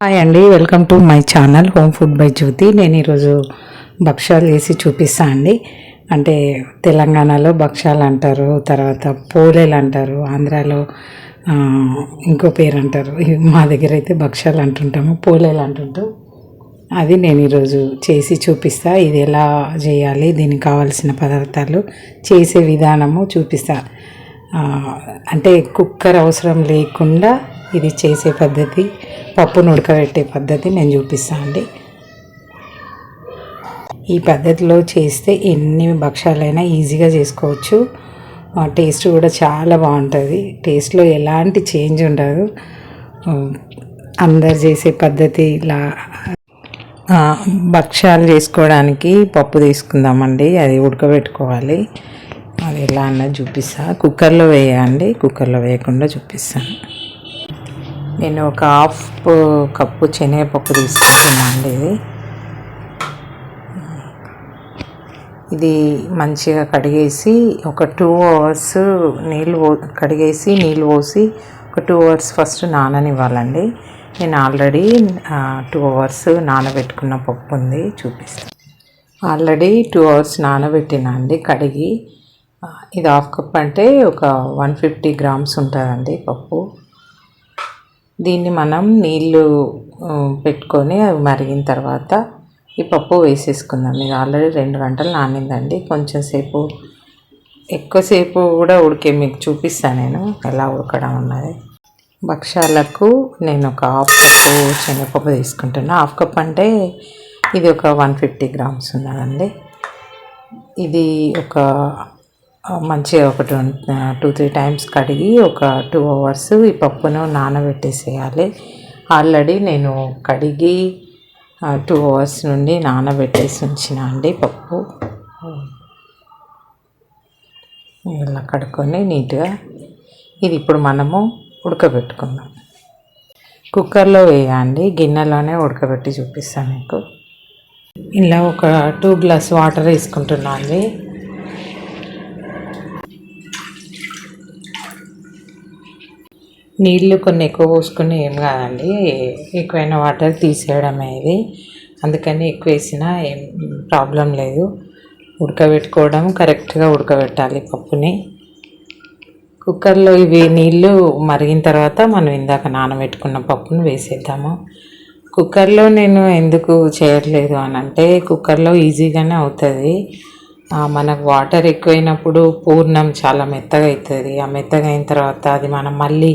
Hi అండి welcome to my channel home food by Jyothi నేను ఈరోజు భక్ష్యాలు వేసి చూపిస్తా అండి అంటే తెలంగాణలో భక్ష్యాలు అంటారు తర్వాత పోలేలు అంటారు ఆంధ్రాలో ఇంకో పేరు అంటారు. మా దగ్గర అయితే భక్ష్యాలు అంటుంటాము పోలేలు అంటుంటాం. అది నేను ఈరోజు చేసి చూపిస్తా. ఇది ఎలా చేయాలి దీనికి కావాల్సిన పదార్థాలు చేసే విధానము చూపిస్తా. అంటే కుక్కర్ అవసరం లేకుండా ఇది చేసే పద్ధతి పప్పును ఉడకబెట్టే పద్ధతి నేను చూపిస్తాను అండి. ఈ పద్ధతిలో చేస్తే ఎన్ని భక్షాలైనా ఈజీగా చేసుకోవచ్చు. టేస్ట్ కూడా చాలా బాగుంటుంది. టేస్ట్లో ఎలాంటి చేంజ్ ఉండదు. అందరు చేసే పద్ధతి ఇలా. భక్షాలు భక్ష్యాలు చేసుకోవడానికి పప్పు తీసుకుందామండి. అది ఉడకబెట్టుకోవాలి. అది ఎలా అన్నది చూపిస్తా. కుక్కర్లో వేయండి. కుక్కర్లో వేయకుండా చూపిస్తాను. నేను ఒక హాఫ్ కప్పు శనగపప్పు తీసుకుంటున్నాను అండి ఇది ఇది మంచిగా కడిగేసి ఒక టూ అవర్స్ నీళ్ళు పో కడిగేసి నీళ్ళు పోసి ఒక టూ అవర్స్ ఫస్ట్ నాననివ్వాలండి. నేను ఆల్రెడీ టూ అవర్స్ నానబెట్టుకున్న పప్పు ఉంది చూపిస్తాను ఆల్రెడీ టూ అవర్స్ నానబెట్టినండి కడిగి. ఇది హాఫ్ కప్ అంటే ఒక వన్ ఫిఫ్టీ గ్రామ్స్ ఉంటుందండి పప్పు. దీన్ని మనం నీళ్ళు పెట్టుకొని అవి మరిగిన తర్వాత ఈ పప్పు వేసేసుకుందాం. ఇది ఆల్రెడీ రెండు గంటలు నానిందండి. కొంచెం సేపు ఎక్కువసేపు కూడా ఉడికే మీకు చూపిస్తాను నేను ఎలా ఉడకడం అన్నది. భక్ష్యాలకు నేను ఒక హాఫ్ కప్పు శనగపప్పు తీసుకుంటాను హాఫ్ కప్ అంటే ఇది ఒక వన్ ఫిఫ్టీ గ్రామ్స్ ఉన్నదండి. ఇది ఒక మంచిగా ఒక టూ త్రీ టైమ్స్ కడిగి ఒక టూ అవర్స్ ఈ పప్పును నానబెట్టేసేయాలి. ఆల్రెడీ నేను కడిగి టూ అవర్స్ నుండి నానబెట్టేసి ఉంచిన అండి పప్పు. ఇలా కడుక్కొని నీట్గా ఇది ఇప్పుడు మనము ఉడకబెట్టుకుందాం. కుక్కర్లో వేయండి గిన్నెలోనే ఉడకబెట్టి చూపిస్తాను మీకు. ఇలా ఒక టూ గ్లాస్ వాటర్ వేసుకుంటున్నాను అండి. నీళ్ళు కొన్ని ఎక్కువ పోసుకుని ఏం కాదండి ఎక్కువైన వాటర్ తీసేయడమే ఇది. అందుకని ఎక్కువ వేసినా ఏం ప్రాబ్లం లేదు. ఉడకబెట్టుకోవడం కరెక్ట్గా ఉడకబెట్టాలి పప్పుని. కుక్కర్లో ఇవి నీళ్ళు మరిగిన తర్వాత మనం ఇందాక నానబెట్టుకున్న పప్పును వేసేద్దాము. కుక్కర్లో నేను ఎందుకు చేయట్లేదు అని అంటే కుక్కర్లో ఈజీగానే అవుతుంది. మనకు వాటర్ ఎక్కువైనప్పుడు పూర్ణం చాలా మెత్తగా అవుతుంది ఆ మెత్తగా అయిన తర్వాత అది మనం మళ్ళీ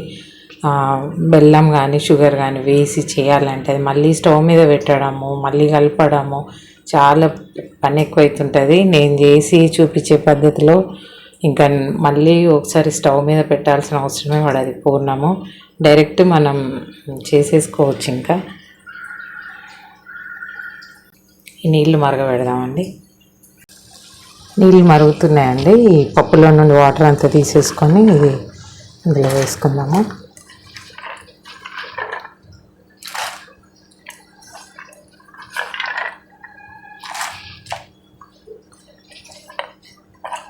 బెల్లం కానీ షుగర్ కానీ వేసి చేయాలంటే అది మళ్ళీ స్టవ్ మీద పెట్టడము మళ్ళీ కలపడము చాలా పని ఎక్కువైతుంటుంది. నేను చేసి చూపించే పద్ధతిలో ఇంకా మళ్ళీ ఒకసారి స్టవ్ మీద పెట్టాల్సిన అవసరమే పడదు పూర్ణము. డైరెక్ట్ మనం చేసేసుకోవచ్చు ఇంకా. ఈ నీళ్ళు మరగబెడదామండి. నీళ్ళు మరుగుతున్నాయండి. ఈ పప్పులో నుండి వాటర్ అంతా తీసేసుకొని ఇది ఇందులో వేసుకుందాము.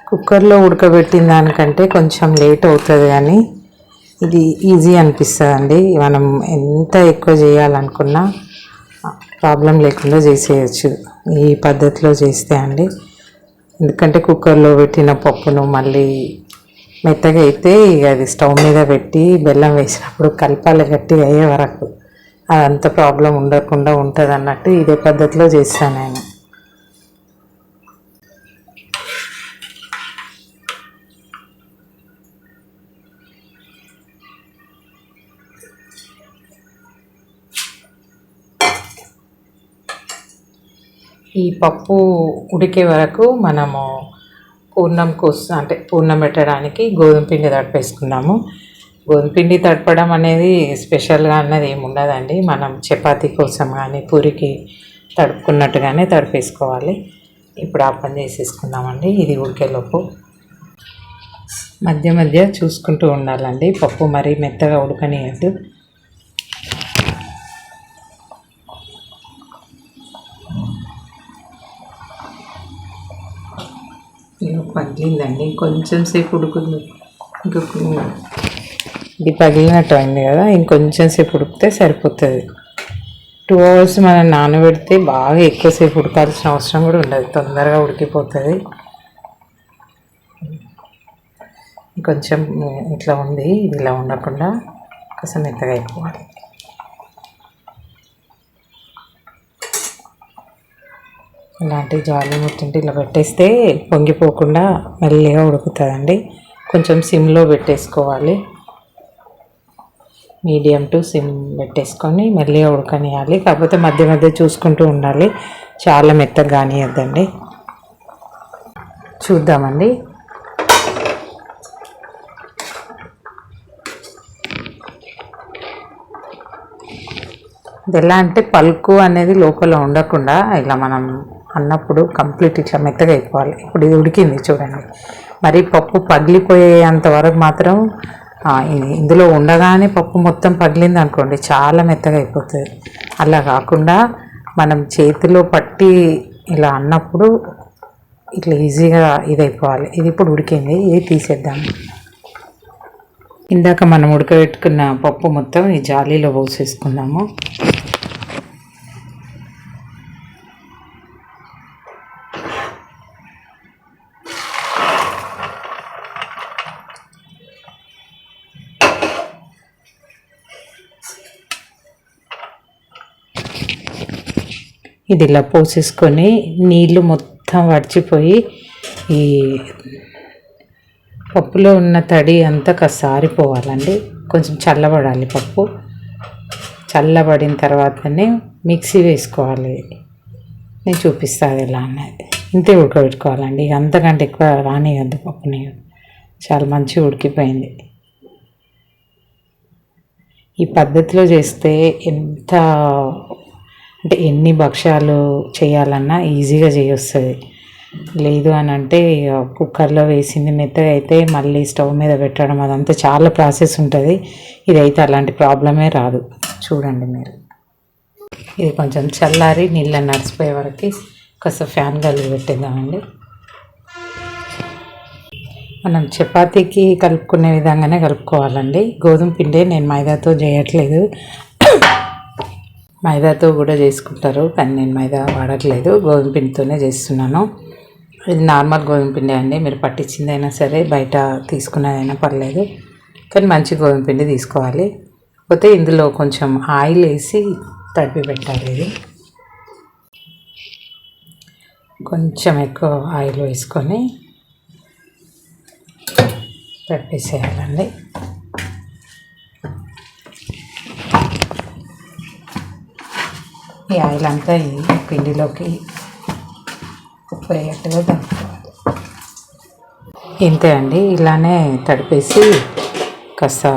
కుక్కర్లో ఉడకబెట్టిన దానికంటే కొంచెం లేట్ అవుతుంది కానీ ఇది ఈజీ అనిపిస్తుంది అండి మనం ఎంత ఎక్కువ చేయాలనుకున్నా ప్రాబ్లం లేకుండా చేసేయచ్చు. ఈ పద్ధతిలో చేస్తే అండి. ఎందుకంటే కుక్కర్లో పెట్టిన పప్పును మళ్ళీ మెత్తగా అయితే ఇక అది స్టవ్ మీద పెట్టి బెల్లం వేసినప్పుడు కలపాలి గట్టిగా అయ్యే వరకు. అదంత ప్రాబ్లం ఉండకుండా ఉంటుంది అన్నట్టు ఇదే పద్ధతిలో చేస్తాను నేను. ఈ పప్పు ఉడికే వరకు మనము పూర్ణం కోసం అంటే పూర్ణం పెట్టడానికి గోధుమ పిండి తడిపేసుకున్నాము. గోధుమ పిండి తడపడం అనేది స్పెషల్గా అన్నది ఏమి ఉండదండి. మనం చపాతీ కోసం కానీ పూరికి తడుపుకున్నట్టుగానే తడిపేసుకోవాలి. ఇప్పుడు ఆ పని చేసేసుకుందామండి. ఇది ఉడికేలోపు మధ్య మధ్య చూసుకుంటూ ఉండాలండి. పప్పు మరీ మెత్తగా ఉడకనియద్దు. పగిలిందండి? కొంచెం సేపు ఉడుకుంది ఇంకా ఇది పగిలినట్టు అయింది కదా ఇంకొంచెం సేపు ఉడికితే సరిపోతుంది. టూ అవర్స్ మనం నానబెడితే బాగా ఎక్కువసేపు ఉడకాల్సిన అవసరం కూడా ఉండదు తొందరగా ఉడికిపోతుంది. కొంచెం ఇట్లా ఉంది ఇలా ఉండకుండా కాస్త మెత్తగా అయిపోవాలి. ఇలాంటి జాలి ముట్టింటి ఇలా పెట్టేస్తే పొంగిపోకుండా మెల్లిగా ఉడుకుతుందండి. కొంచెం సిమ్లో పెట్టేసుకోవాలి. మీడియం టు సిమ్ పెట్టేసుకొని మెల్లిగా ఉడకనియాలి. కాకపోతే మధ్య మధ్య చూసుకుంటూ ఉండాలి. చాలా మెత్తగా కానియద్దండి. చూద్దామండి. ఇది ఎలా అంటే పలుకు అనేది లోపల ఉండకుండా ఇలా మనం అన్నప్పుడు కంప్లీట్ ఇట్లా మెత్తగా అయిపోవాలి. ఇప్పుడు ఇది ఉడికింది చూడండి. మరి పప్పు పగిలిపోయేంత వరకు మాత్రం ఇందులో ఉండగానే పప్పు మొత్తం పగిలింది అనుకోండి చాలా మెత్తగా అయిపోతుంది. అలా కాకుండా మనం చేతిలో పట్టి ఇలా అన్నప్పుడు ఇట్లా ఈజీగా ఇది అయిపోవాలి ఇది ఇప్పుడు ఉడికింది ఇది తీసేద్దాం. ఇందాక మనం ఉడకబెట్టుకున్న పప్పు మొత్తం ఈ జాలీలో పోసేసుకుందాము. ఇది ఇలా పోసేసుకొని నీళ్ళు మొత్తం వడిచిపోయి ఈ పప్పులో ఉన్న తడి అంతా కాస్త ఆరిపోవాలండి కొంచెం చల్లబడాలి పప్పు. చల్లబడిన తర్వాతనే మిక్సీ వేసుకోవాలి. నేను చూపిస్తాను ఎలా అన్నది. ఇంతే ఉడకబెట్టుకోవాలండి. ఇక అంతకంటే ఎక్కువ రానియద్దు పప్పుని చాలా మంచిగా ఉడికిపోయింది. ఈ పద్ధతిలో చేస్తే ఎంత అంటే ఎన్ని భక్ష్యాలు చేయాలన్నా ఈజీగా చేయొస్తుంది. లేదు అని అంటే ఇక కుక్కర్లో వేసింది మెత్తగా అయితే మళ్ళీ స్టవ్ మీద పెట్టడం అదంతా చాలా ప్రాసెస్ ఉంటుంది. ఇదైతే అలాంటి ప్రాబ్లమే రాదు. చూడండి మీరు. ఇది కొంచెం చల్లారి నీళ్ళ నడిచిపోయే వరకు కాస్త ఫ్యాన్ కలిగి పెట్టేద్దామండి. మనం చపాతీకి కలుపుకునే విధంగానే కలుపుకోవాలండి. గోధుమ పిండి నేను మైదాతో చేయట్లేదు. మైదాతో కూడా చేసుకుంటారు కానీ నేను మైదా వాడట్లేదు. గోధుమ పిండితోనే చేస్తున్నాను. ఇది నార్మల్ గోధుమ పిండి అండి. మీరు పట్టించిందైనా సరే బయట తీసుకున్నదైనా పర్లేదు. కానీ మంచి గోధుమ పిండి తీసుకోవాలి. పోతే ఇందులో కొంచెం ఆయిల్ వేసి తడిపి పెట్టాలి ఇది. కొంచెం ఎక్కువ ఆయిల్ వేసుకొని తడిపేసేయాలండి. ఈ ఆయిల్ అంతా ఈ పిండిలోకి ఉప్పు వేయట్టుగా దంపుకోవాలి. ఇంతే అండి ఇలానే తడిపేసి కాస్త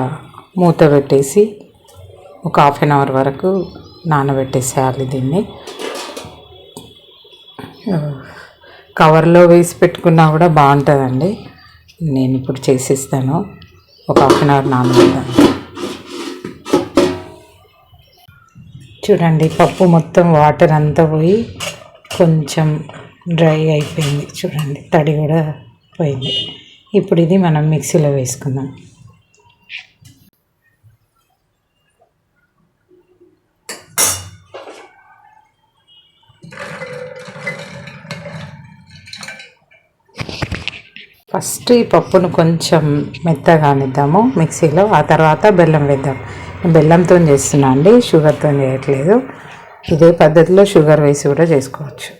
మూత పెట్టేసి ఒక హాఫ్ అన్ అవర్ వరకు నానబెట్టేసేయాలి దీన్ని. కవర్లో వేసి పెట్టుకున్నా కూడా బాగుంటుందండి. నేను ఇప్పుడు చేసిస్తాను. ఒక హాఫ్ అన్ అవర్ నానబెట్టాను చూడండి పప్పు మొత్తం వాటర్ అంతా పోయి కొంచెం డ్రై అయిపోయింది. చూడండి తడి కూడా పోయింది. ఇప్పుడు ఇది మనం మిక్సీలో వేసుకుందాం. ఫస్ట్ ఈ పప్పును కొంచెం మెత్తగా అనిద్దాము మిక్సీలో ఆ తర్వాత బెల్లం వేద్దాం. బెల్లంతో చేస్తున్నా అండి షుగర్తో చేయట్లేదు. ఇదే పద్ధతిలో షుగర్ వేసి కూడా చేసుకోవచ్చు.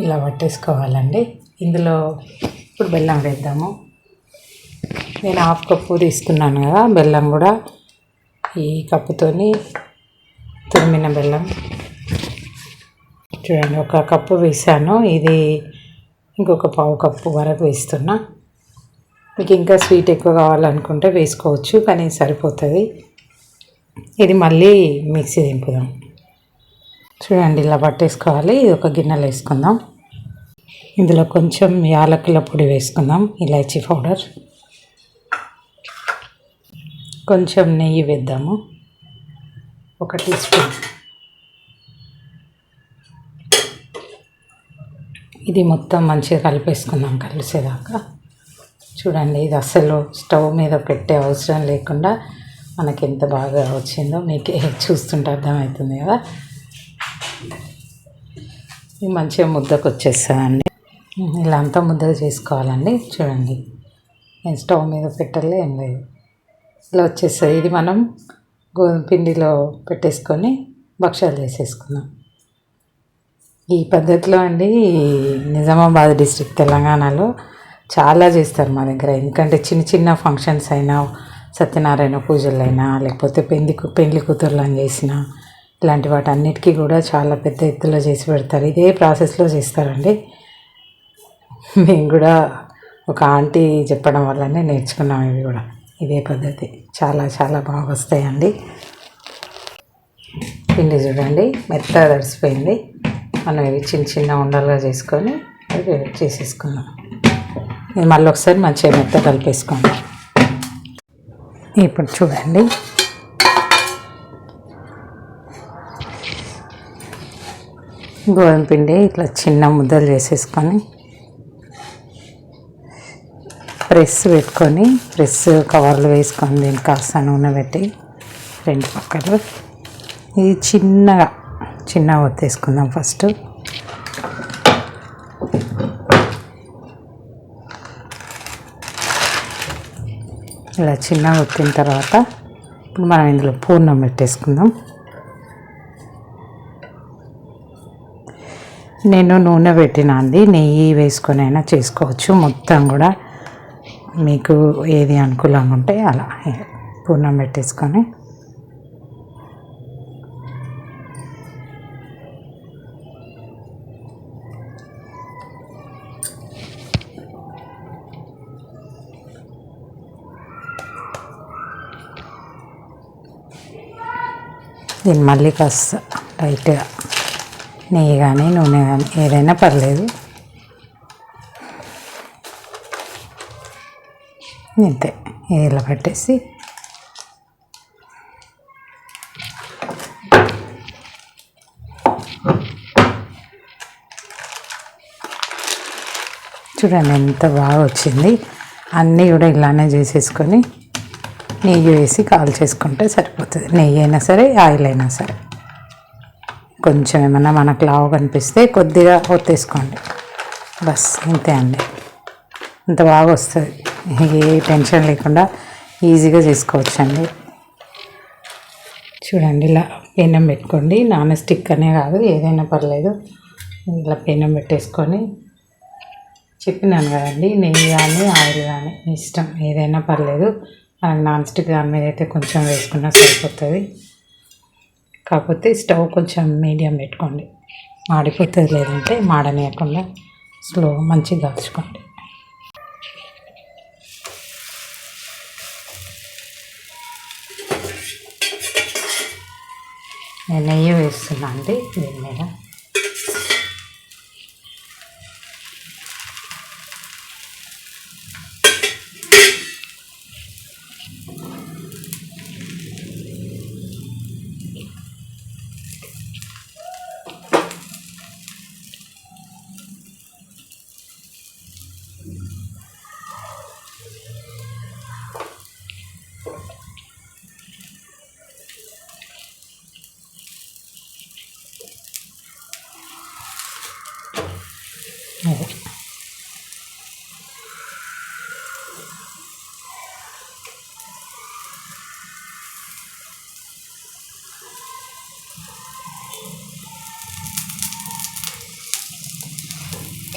ఇలా పట్టేసుకోవాలండి. ఇందులో ఇప్పుడు బెల్లం వేద్దాము. నేను హాఫ్ కప్పు తీసుకున్నాను కదా బెల్లం కూడా ఈ కప్పుతోని తురిమిన బెల్లం. చూడండి ఒక కప్పు వేసాను. ఇది ఇంకొక పావు కప్పు వరకు వేస్తున్నా. మీకు ఇంకా స్వీట్ ఎక్కువ కావాలనుకుంటే వేసుకోవచ్చు కానీ సరిపోతుంది. ఇది మళ్ళీ మిక్సీ దింపుదాం. చూడండి ఇలా పట్టేసుకోవాలి. ఇది ఒక గిన్నెలో వేసుకుందాం. ఇందులో కొంచెం యాలకుల పొడి వేసుకుందాం ఇలాచీ పౌడర్. కొంచెం నెయ్యి వేద్దాము. ఒక టీ స్పూన్. ఇది మొత్తం మంచిగా కలిపేసుకుందాం కలిసేదాకా. చూడండి ఇది అసలు స్టవ్ మీద పెట్టే అవసరం లేకుండా మనకి ఎంత బాగా వచ్చిందో మీకే చూస్తుంటే అర్థమవుతుంది కదా. ఇది మంచిగా ముద్దకు వచ్చేస్తుందండి ఇలా అంతా ముద్దగా చేసుకోవాలండి చూడండి. నేను స్టవ్ మీద పెట్టలే ఏం లేదు. ఇలా వచ్చేస్తుంది ఇది మనం గోధుమ పిండిలో పెట్టేసుకొని భక్ష్యాలు చేసేసుకున్నాం ఈ పద్ధతిలో అండి నిజామాబాద్ డిస్ట్రిక్ట్ తెలంగాణలో చాలా చేస్తారు మా దగ్గర. ఎందుకంటే చిన్న చిన్న ఫంక్షన్స్ అయినా సత్యనారాయణ పూజలైనా లేకపోతే పెళ్ళి పెళ్ళి కూతుర్లను చేసిన ఇలాంటి వాటి అన్నిటికీ కూడా చాలా పెద్ద ఎత్తులో చేసి పెడతారు. ఇదే ప్రాసెస్లో చేస్తారండి. మేము కూడా ఒక ఆంటీ చెప్పడం వల్లనే నేర్చుకున్నాం ఇవి కూడా. ఇదే పద్ధతి. చాలా చాలా బాగా వస్తాయండి. పిండి చూడండి మెత్తగా తడిసిపోయింది. మనం ఇవి చిన్న చిన్న ఉండలుగా చేసుకొని అవి చేసేసుకున్నాం ఇది మళ్ళీ ఒకసారి మంచిగా మెత్త కలిపేసుకోండి. ఇప్పుడు చూడండి. గోధుమ పిండి ఇట్లా చిన్న ముద్దలు చేసేసుకొని ప్రెస్ పెట్టుకొని ప్రెస్ కవర్లు వేసుకొని దీన్ని కాస్త నూనె పెట్టి రెండు పక్కలు. ఇది చిన్నగా చిన్నగా ఒత్తేసుకుందాం ఫస్ట్. ఇలా చిన్నగా ఉత్తిన తర్వాత ఇప్పుడు మనం ఇందులో పూర్ణం పెట్టేసుకుందాం. నేను నూనె పెట్టినా అండి నెయ్యి వేసుకొని అయినా చేసుకోవచ్చు. మొత్తం కూడా మీకు ఏది అనుకూలంగా ఉంటే అలా పూర్ణం పెట్టేసుకొని. దీన్ని మళ్ళీ కాస్త లైట్గా నెయ్యి కానీ నూనె కానీ ఏదైనా పర్లేదు. ఇంతే ఇలా పెట్టేసి. చూడండి ఎంత బాగా వచ్చింది. అన్నీ కూడా ఇలానే చేసేసుకొని నెయ్యి వేసి కాల్ చేసుకుంటే సరిపోతుంది. నెయ్యి అయినా సరే ఆయిల్ అయినా సరే. కొంచెం ఏమన్నా మనకు లావు కనిపిస్తే కొద్దిగా ఒత్తేసుకోండి. బస్ ఇంతే అండి. అంత బాగా వస్తుంది. ఏ టెన్షన్ లేకుండా ఈజీగా చేసుకోవచ్చండి. చూడండి ఇలా పెనం పెట్టుకోండి. నాన్ స్టిక్ అనే కాదు ఏదైనా పర్లేదు. ఇలా పెనం పెట్టేసుకొని చెప్పినాను కదండి నెయ్యి కానీ ఆయిల్ కానీ ఇష్టం ఏదైనా పర్లేదు. నాన్ స్టిక్ దాని మీద అయితే కొంచెం వేసుకున్నా సరిపోతుంది. కాకపోతే స్టవ్ కొంచెం మీడియం పెట్టుకోండి. మాడిపోతుంది లేదంటే మాడనీయకుండా స్లో మంచిగా కాల్చుకోండి. నేను నెయ్యి వేస్తున్నా అండి దీని మీద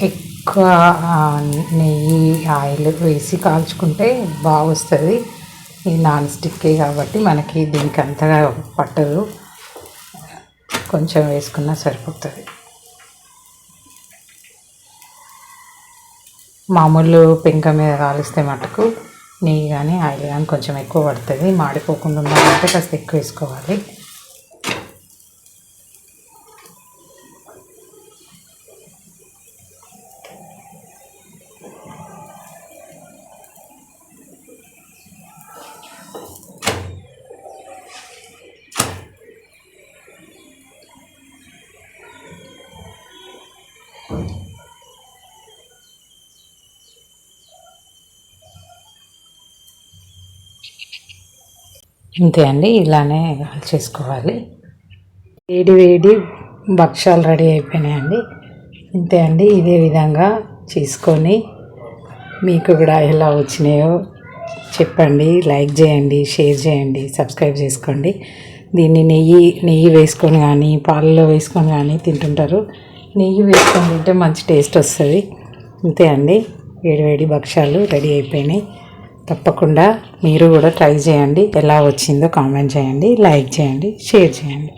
అదే ఎక్కువ నెయ్యి ఆయిల్ వేసి కాల్చుకుంటే బాగా వస్తుంది ఇది నాన్ స్టిక్కే కాబట్టి మనకి దీనికి అంతగా పట్టదు. కొంచెం వేసుకున్నా సరిపోతుంది. మామూలు పెంక మీద కాలిస్తే మటుకు నెయ్యి కానీ ఆయిల్ కానీ కొంచెం ఎక్కువ పడుతుంది. మాడిపోకుండా ఉండాలంటే కాస్త ఎక్కువ వేసుకోవాలి. ఇంతే అండి ఇలానే చేసుకోవాలి. వేడి వేడి భక్ష్యాలు రెడీ అయిపోయినాయండి. ఇంతే అండి ఇదే విధంగా చేసుకొని మీకు కూడా ఎలా వచ్చినాయో చెప్పండి లైక్ చేయండి షేర్ చేయండి సబ్స్క్రైబ్ చేసుకోండి. దీన్ని నెయ్యి నెయ్యి వేసుకొని కానీ పాలలో వేసుకొని కానీ తింటుంటారు. నెయ్యి వేసుకొని తింటే మంచి టేస్ట్ వస్తుంది. అంతే అండి వేడివేడి భక్ష్యాలు రెడీ అయిపోయినాయి. తప్పకుండా మీరు కూడా ట్రై చేయండి. ఎలా వచ్చిందో కామెంట్ చేయండి లైక్ చేయండి షేర్ చేయండి.